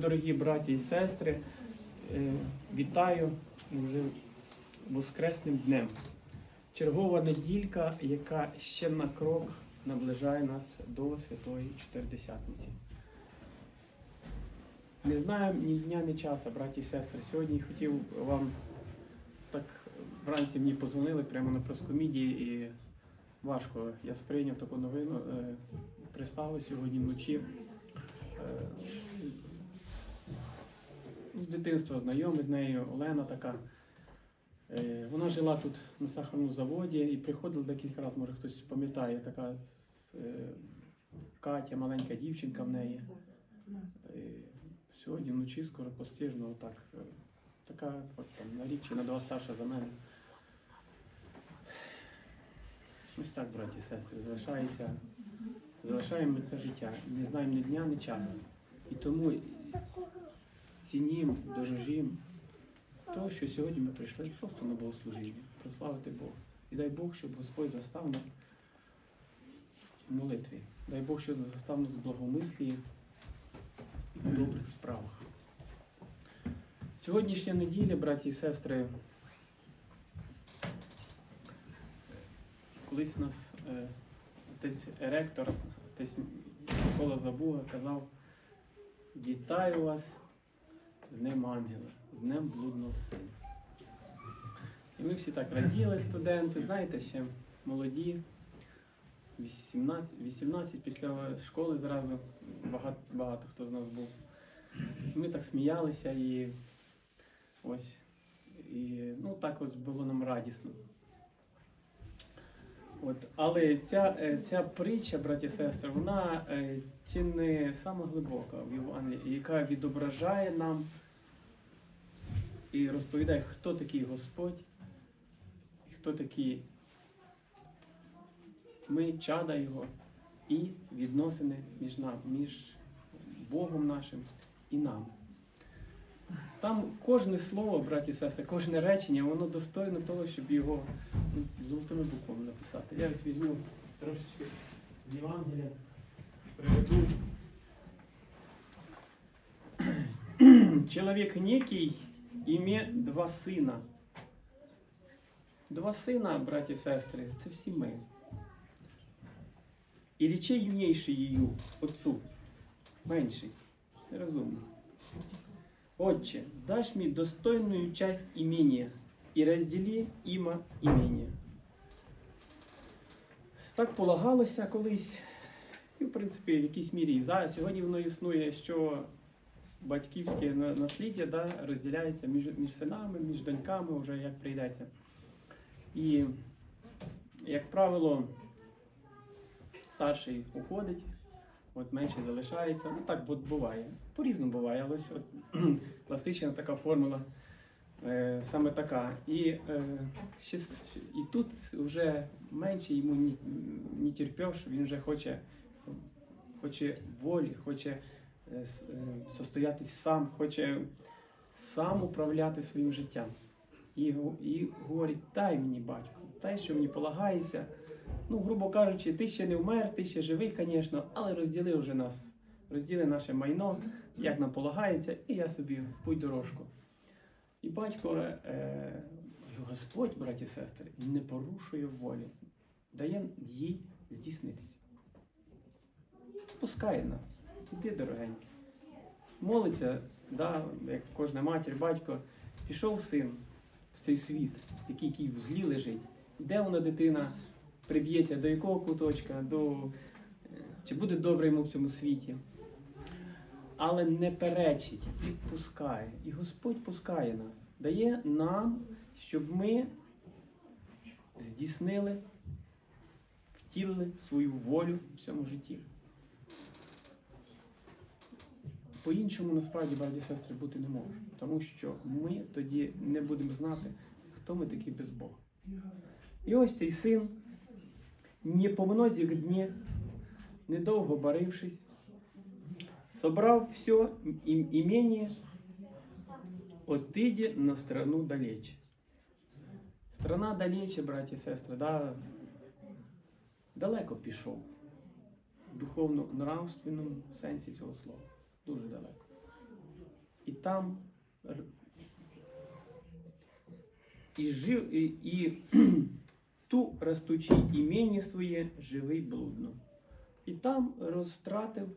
Дорогі браті і сестри, е, вітаю вже Воскресним днем. Чергова неділька, яка ще на крок наближає нас до Святої Чотиридесятниці. Не знаю ні дня, ні часу, браті і сестри. Сьогодні хотів вам так вранці мені позвонили прямо на проскомідії і важко. Я сприйняв таку новину. Е, Пристали сьогодні вночі. З дитинства знайомий з нею, Олена така. Е, Вона жила тут на сахарному заводі і приходила декілька разів, може хтось пам'ятає, така е, Катя, маленька дівчинка в неї. Е, Сьогодні вночі скоро постижно, отак. е, Така от, там, на рік чи на два старша за мене. Ось так, браті і сестри, залишається. Залишаємо це життя. Не знаємо ні дня, ні часу. І тому цінім, дорожім того, що сьогодні ми прийшли просто на богослужіння, прославити Бога. І дай Бог, щоб Господь застав нас в молитві. Дай Бог, щоб застав нас в благомислі і в добрих справах. Сьогоднішня неділя, браті і сестри, колись нас е, отець ректор, отець Микола Забуга казав, вітаю вас Днем Ангела, Днем блудного сина. І ми всі так раділи, студенти, знаєте, ще молоді, 18, 18 після школи зразу багато, багато хто з нас був. Ми так сміялися і ось. І ну так ось було нам радісно. От, але ця, е, ця притча, браті і сестри, вона е, чи не сама глибока в Євангелії, яка відображає нам і розповідає, хто такий Господь, хто такі ми, чада Його, і відносини між нами, між Богом нашим і нами. Там кожне слово, браті і сестри, кожне речення, воно достойно того, щоб його золотими буквами написати. Я ось візьму трошечки з Євангелія, приведу. Чоловік некий ім'я два сина. Два сина, браті і сестри, це всі ми. І речей юнейший її, отцу, менший, нерозумний. Отче, дашь мне достойную часть имения и раздели іма імення. Так полагалося колись, і в принципі в якійсь мірі і зараз. Сьогодні воно існує, що батьківське на- насліддя да, розділяється між, між синами, між доньками, вже як прийдеться. І, як правило, старший уходить, от менший залишається. Ну так буває. По-різному буває, але ось от, класична така формула. Е, саме така. І, е, ще, і тут вже менше йому не, не він вже хоче, хоче волі, хоче е, е, состоятись сам, хоче сам управляти своїм життям. І, і говорить, дай мені батько, дай, що мені полагається. Ну, грубо кажучи, ти ще не вмер, ти ще живий, звісно, але розділи вже нас, розділи наше майно, як нам полагається, і я собі в путь дорожку. І батько, е, Господь, браті і сестри, не порушує волі, дає їй здійснитися. Пускає нас. Іди, дорогенький. Молиться, да, як кожна матір, батько, пішов син в цей світ, який, який в злі лежить. Де вона дитина приб'ється, до якого куточка, до, е, чи буде добре йому в цьому світі. Але не перечить і пускає. І Господь пускає нас, дає нам, щоб ми здійснили, втілили свою волю в цьому житті. По-іншому насправді, браті сестри, бути не може, тому що ми тоді не будемо знати, хто ми такі без Бога. І ось цей син, не по многих днів, недовго барившись, собрав все им, имение, отыдя на страну далече. Страна далече, браті і сестри, да, далеко пішов. В духовно-нравственному сенсі цього слова. Дуже далеко. І там і жив і, і ту ростучи імені своє живий блудно. І там розтратив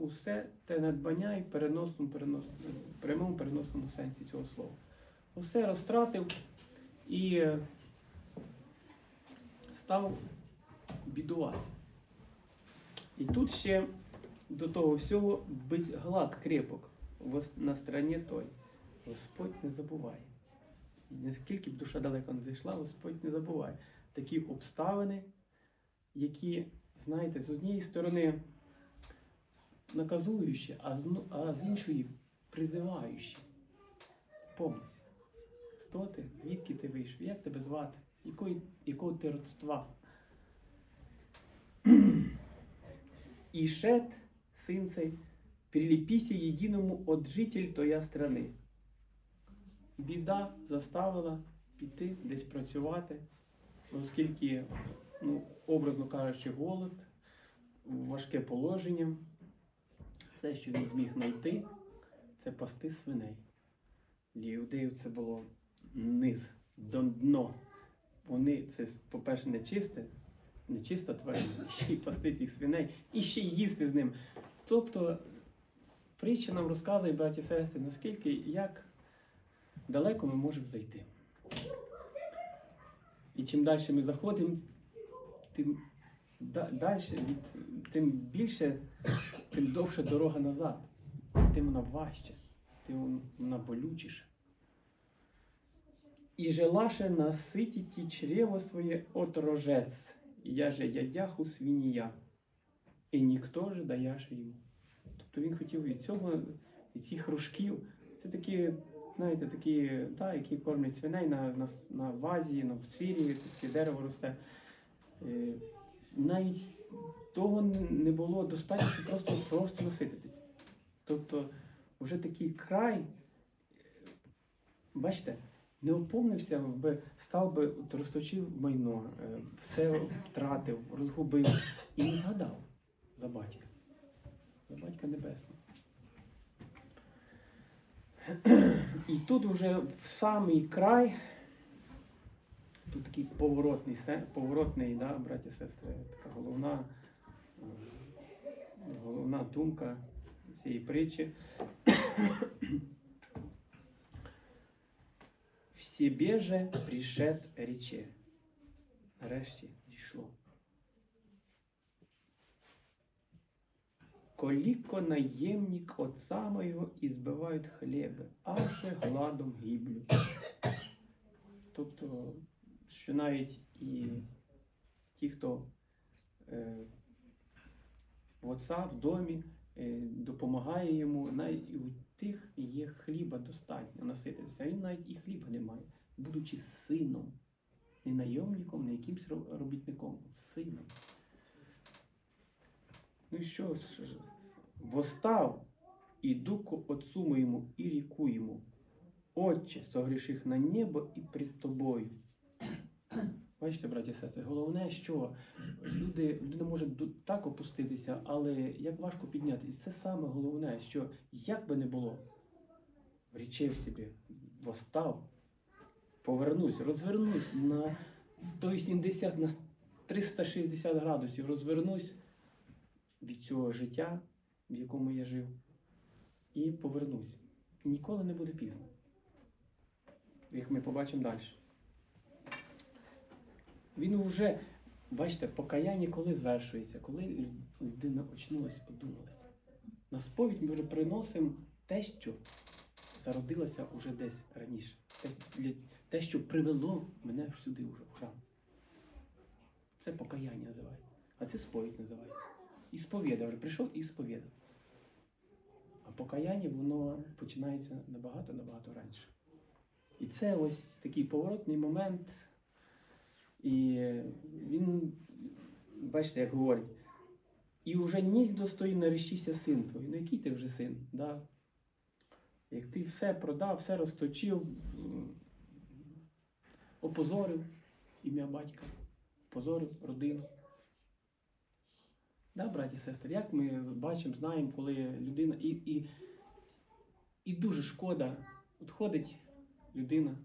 усе те надбання і переносному, переносному, прямому переносному сенсі цього слова. Усе розтратив і е, став бідувати. І тут ще до того всього безглад крепок на стороні той. Господь не забуває. Наскільки б душа далеко не зайшла, Господь не забуває. Такі обставини, які, знаєте, з однієї сторони з, ну- а з іншої призиваючі. Помнись, хто ти, звідки ти вийшов, як тебе звати, якої, якого ти родства. І шет, син цей, приліпіся єдиному от житель тоя страни. Біда заставила піти десь працювати, оскільки, ну, образно кажучи, голод, важке положення, все, що він зміг знайти, це пасти свиней. Для іудеїв це було низ, до дно. Вони це, по-перше, не чисте, не чиста тварина, ще й пасти цих свиней, і ще й їсти з ним. Тобто притча нам розказує, браті і сестри, наскільки як далеко ми можемо зайти. І чим далі ми заходимо, тим да- від, тим більше, тим довша дорога назад, тим вона важча, тим вона болючіша. І желаше наситіті чрево своє от рожець, я же ядяху свинія, і ніхто же даяше йому. Тобто він хотів від цього, від цих рожків, це такі, знаєте, такі, та, які кормлять свиней на, на, на вазі, на в цвірі, це таке дерево росте. Е, навіть того не- було достатньо, щоб просто, просто насититись. Тобто, вже такий край, бачите, не оповнився би, став би, розточив майно, е, все втратив, розгубив і не згадав за батька. За батька небесного. І тут вже в самий край, такий поворотний, поворотний, да, браті сестри, така головна, е, головна думка цієї притчі. В себе же пришед рече. Нарешті дійшло. Коліко наємник от самого і збивають хліби, аже гладом гиблю. Тобто, що навіть і ті, хто е, в отця в домі е, допомагає йому, навіть і у тих є хліба достатньо насититися, він навіть і хліба не має, будучи сином, не найомником, не якимсь робітником, сином. Ну і що ж, востав, іду к отцу моєму і ріку йому. Отче, согріших на небо і пред тобою. Бачите, браті і сестри, головне, що люди, людина може так опуститися, але як важко піднятися. І Це саме головне, що як би не було, річив собі, востав, повернусь, розвернусь на 180, на 360 градусів, розвернусь від цього життя, в якому я жив, і повернусь. Ніколи не буде пізно. Як ми побачимо далі. Він вже, бачите, покаяння коли звершується, коли лю- людина очнулась, одумалась. На сповідь ми вже приносимо те, що зародилося уже десь раніше. Те, що привело мене сюди вже в храм. Це покаяння називається. А це сповідь називається. І сповідав вже прийшов і сповідав. А покаяння воно починається набагато-набагато раніше. І це ось такий поворотний момент. І він, бачите, як говорить, і вже ність достої наречися син твій. Ну який ти вже син? Да? Як ти все продав, все розточив, опозорив ім'я батька, опозорив родину. Да, браті і сестри, як ми бачимо, знаємо, коли людина і, і, І дуже шкода, от ходить людина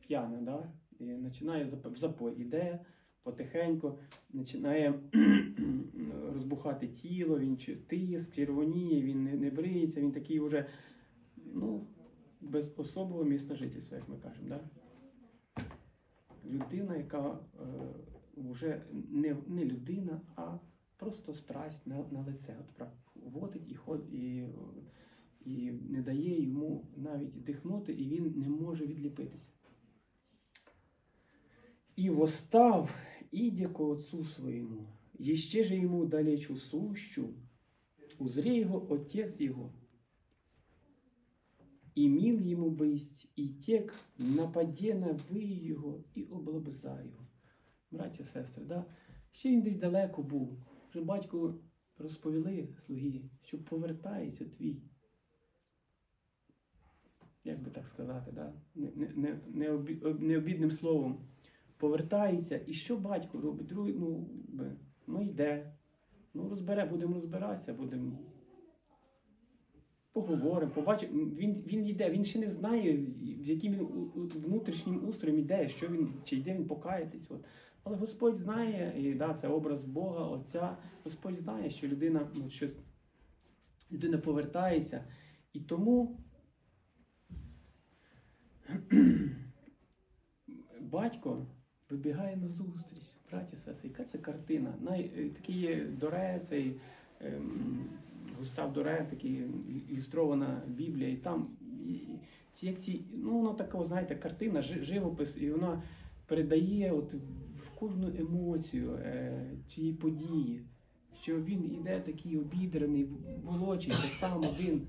п'яна, да? І починає в запой, іде потихеньку, починає розбухати тіло, він тиск, червоніє, він не, не бриється, він такий вже ну, без особого міста жительства, як ми кажемо. Да? Людина, яка е, вже не, не людина, а просто страсть на, на лице. От водить і, ход, і, і не дає йому навіть дихнути, і він не може відліпитися. І восстав, іде ко отцу своєму, еще же ему далечу сущу, узре его отец его, і мил йому бысть, і тек нападе на ви його, і облобза його. Браття, сестри, да? ще він десь далеко був. Вже батько розповіли слуги, що повертається твій. Як би так сказати, да? не, не, не, не, обі- об- необідним словом. Повертається, і що батько робить? Другий, ну, ну йде. Ну, розбере, будемо розбиратися, будемо. Поговоримо, побачимо. Він, він йде, він ще не знає, з яким він внутрішнім устроєм йде, що він, чи йде він покаятись. От. Але Господь знає, і да, це образ Бога, Отця. Господь знає, що людина, ну, що людина повертається. І тому батько вибігає на зустріч. Браті, сестри, яка це картина? Най, е, такий Доре, цей ем, Густав Доре, такий ілюстрована Біблія, і там і, ці, як ці, ну воно така, знаєте, картина, жи- живопис, і вона передає от в кожну емоцію е, цієї події, що він іде такий обідраний, волочиться, сам один.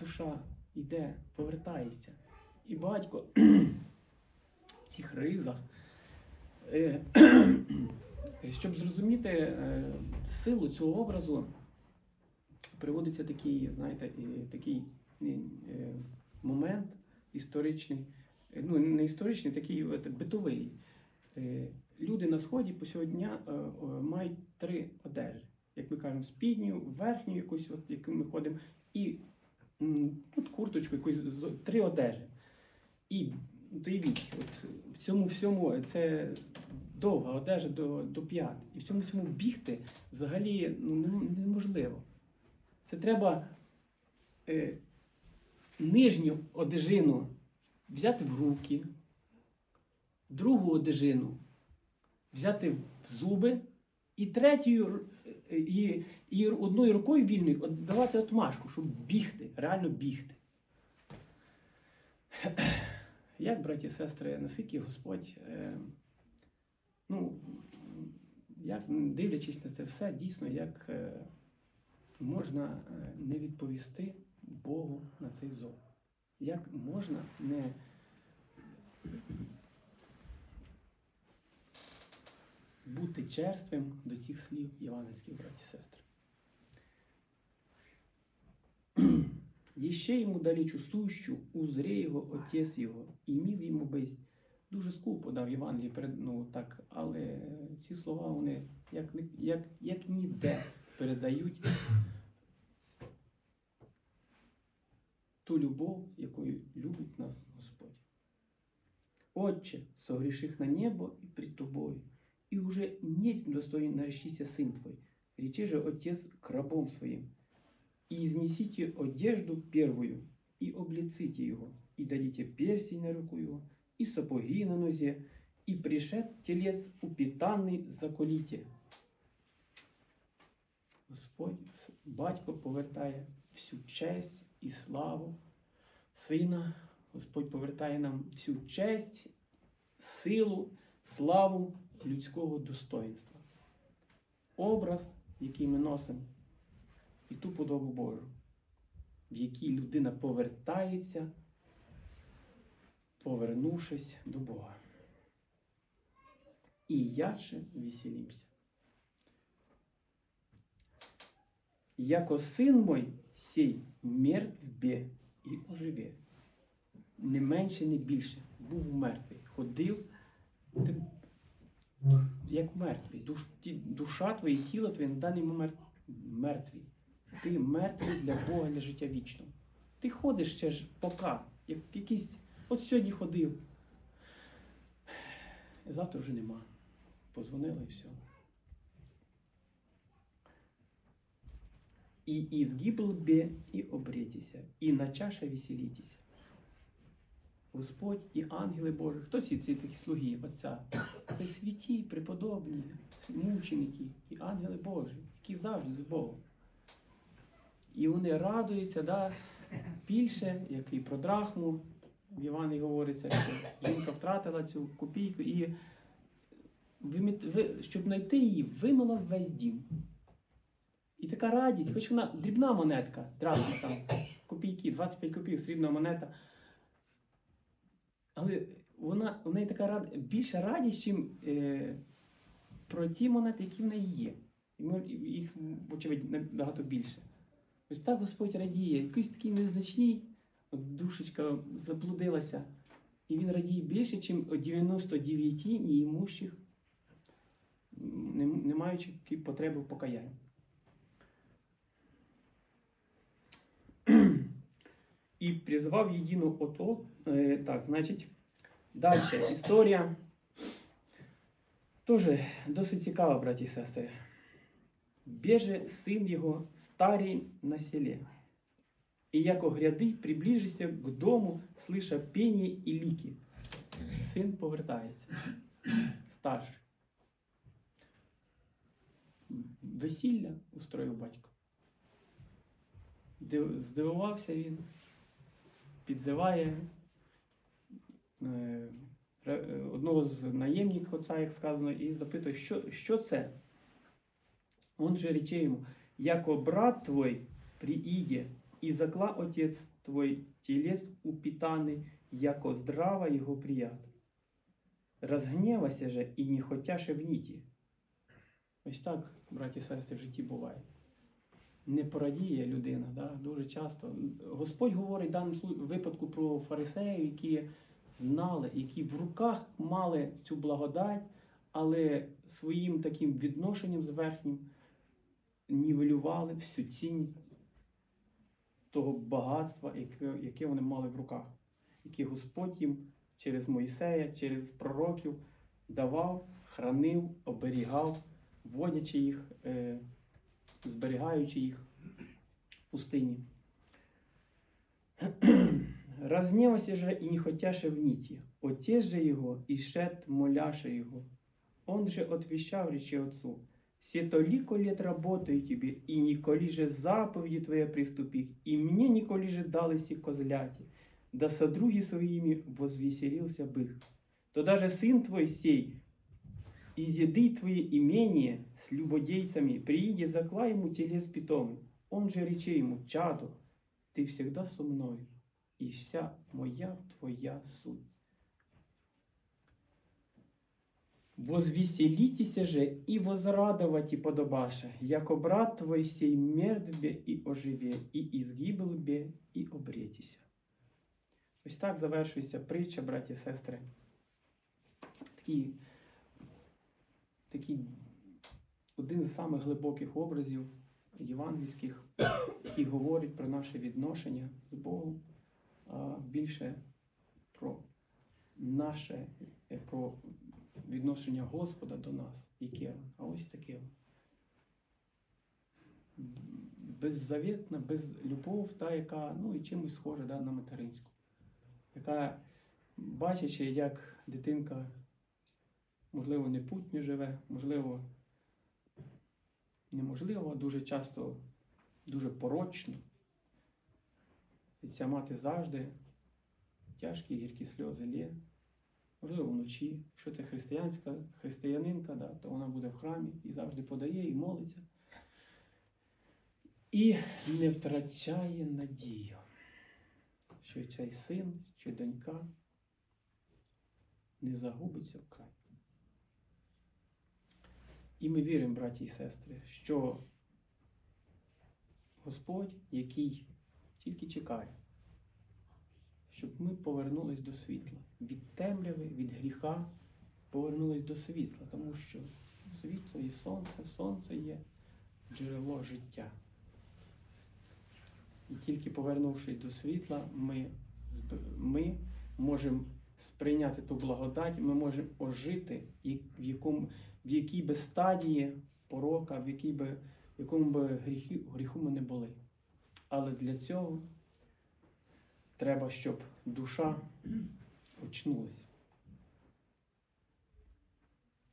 Душа йде, повертається. І батько в цих ризах. Е, Щоб зрозуміти е, силу цього образу, приводиться такий, знаєте, такий е, момент історичний, ну не історичний, такий битовий. Люди на сході по сьогодні мають три одежі. Як ми кажемо, спідню, верхню якусь, от, яку ми ходимо, і от курточку, якусь три одежі. І уявіть, от в цьому всьому це довга одежа до, до п'ят. І в цьому всьому бігти взагалі ну, неможливо. Це треба е, нижню одежину взяти в руки, другу одежину взяти в зуби, і третьою р- е, і, і одною рукою вільною давати отмашку, щоб бігти, реально бігти. Як, браті і сестри, наскільки Господь, е, ну, як дивлячись на це все, дійсно, як е, можна е, не відповісти Богу на цей зов? Як можна не бути черствим до цих слів євангельських браті і сестри? Еще ему далечу сущу, узре його отець його, і міл йому бесть. Дуже скупо дав Євангелії, перед- ну, так, але ці слова вони як, як, як ніде передають ту любов, якою любить нас Господь. Отче, согріших на небо і пред тобою, і уже несть достоин наречися сын твой. Речи же отец к рабом своим, и изнесите одежду первую, и облиците его, и дадите перстень на руку его, и сапоги на нозе, и пришед телец упитанный заколіте. Господь, батько повертає всю честь і славу сина. Господь повертає нам всю честь, силу, славу людського достоинства. Образ, який ми носимо, і ту подобу Божу, в якій людина повертається, повернувшись до Бога. І яче веселімся. Яко син мой сей мертв бе і оживе. Не менше, не більше. Був мертвий. Ходив ти, як мертвий. Душ, душа твоя, тіло твоє на даний момент мертві. Ти мертвий для Бога, для життя вічного. Ти ходиш ще ж пока, як якийсь. От сьогодні ходив. Завтра вже нема. Позвонили і все. І изгибл бе, і обретіся, і на чаша веселітіся. Господь і ангели Божі. Хто ці, ці такі слуги Отця? Це святі, преподобні, мученики і ангели Божі, які завжди з Богом. І вони радуються, да, більше, як і про драхму. В Івані говориться, що жінка втратила цю копійку і щоб знайти її, вимила весь дім. І така радість, хоч вона дрібна монетка, драхма там, копійки, 25 копійок, срібна монета. Але вона, у неї така рад... більша радість, чим е, про ті монети, які в неї є. Їх, вочевидь, набагато більше. Ось так Господь радіє, якийсь такий незначний, от душечка заблудилася. І він радіє більше, ніж 99 неімущих, не, не маючи потреби в покаянні. І призвав єдину ото. Е, так, значить, далі історія. Теж досить цікава, браті і сестри. Беже син його старий на селі. І яко гряди, приближися к дому, слыша пені і ліки. Син повертається. Старший. Весілля устроїв батько. Здивувався він, підзиває е, е, одного з наємників отця, як сказано, і запитує, що, що це? Он же рече ему, яко брат твой прииде, и закла отец твой телес упитанный, яко здрава его прият. Розгневася же і не хотяше ніті. Ось так, браті і сестри, в житті буває. Не порадіє людина, да? дуже часто. Господь говорить в даному випадку про фарисеїв, які знали, які в руках мали цю благодать, але своїм таким відношенням зверхнім нівелювали всю цінність того багатства, яке, яке вони мали в руках, яке Господь їм через Моїсея, через пророків давав, хранив, оберігав, вводячи їх, е, зберігаючи їх в пустині. Разневася же и не хотяше в ніті. Отець же його і шет моляше його. Он же отвещав речи отцу. Все толико лет работаю тебе, и николи же заповеди твоя приступих, и мне николи же далися козляти, да содруги своими возвеселился бы их. То даже сын твой сей, изъеды твои имение с любодейцами, прииди закла ему телес питомый. Он же рече ему, чадо, ты всегда со мной, и вся моя твоя суть. Возвеселитеся же и возрадовать и подобаше, яко брат твой сей мертв бе и оживе, і изгибл бе і обретіся. Ось так завершується притча, браті і сестри. Такий, такий один з самих глибоких образів євангельських, який говорить про наше відношення з Богом, а більше про наше, про відношення Господа до нас, яке воно. А ось таке. Беззавітна, безлюбов, та, яка ну, і чимось схожа да, на материнську. Яка, бачачи, як дитинка, можливо, непутньо живе, можливо, неможливо, дуже часто дуже порочно. І ця мати завжди тяжкі гіркі сльози лє. Можливо, вночі. Якщо це християнська християнинка, да, то вона буде в храмі і завжди подає і молиться. І не втрачає надію, що цей син чи донька не загубиться вкрай. І ми віримо, браті і сестри, що Господь, який тільки чекає, щоб ми повернулись до світла. Від темряви, від гріха повернулись до світла, тому що світло є сонце, сонце є джерело життя. І тільки повернувшись до світла, ми, ми можемо сприйняти ту благодать, ми можемо ожити, і в, якому, в якій би стадії порока, в якій би, в якому би гріхи, гріху ми не були. Але для цього треба, щоб душа очнулась.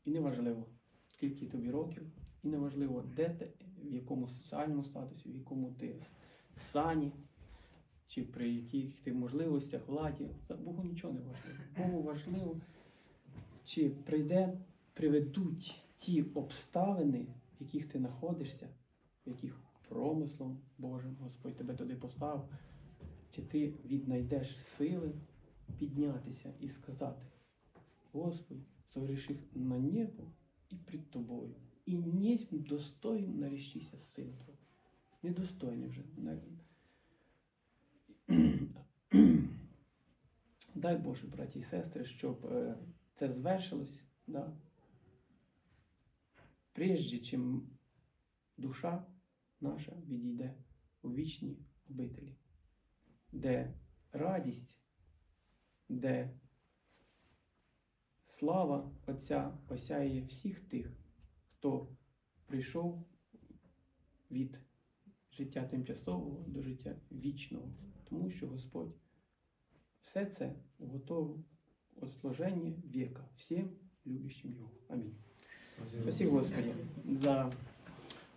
І неважливо, скільки тобі років, і неважливо, де ти, в якому соціальному статусі, в якому ти сані, чи при яких ти можливостях, владі. Богу нічого не важливо. Богу важливо, чи прийде, приведуть ті обставини, в яких ти знаходишся, в яких промислом Божим Господь тебе туди поставив, чи ти віднайдеш сили піднятися і сказати, Господь, согрішив на небо і пред тобою, і несть достоин наріщися син твого. Недостойний вже. Дай Боже, браті і сестри, щоб е, це звершилось, да? прежде чим душа наша відійде у вічні обителі, де радість, де слава Отця осяє всіх тих, хто прийшов від життя тимчасового до життя вічного, тому що Господь все це готовив от служення века всім любящим Його. Амінь. Спасибо, Господи, за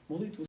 молитву.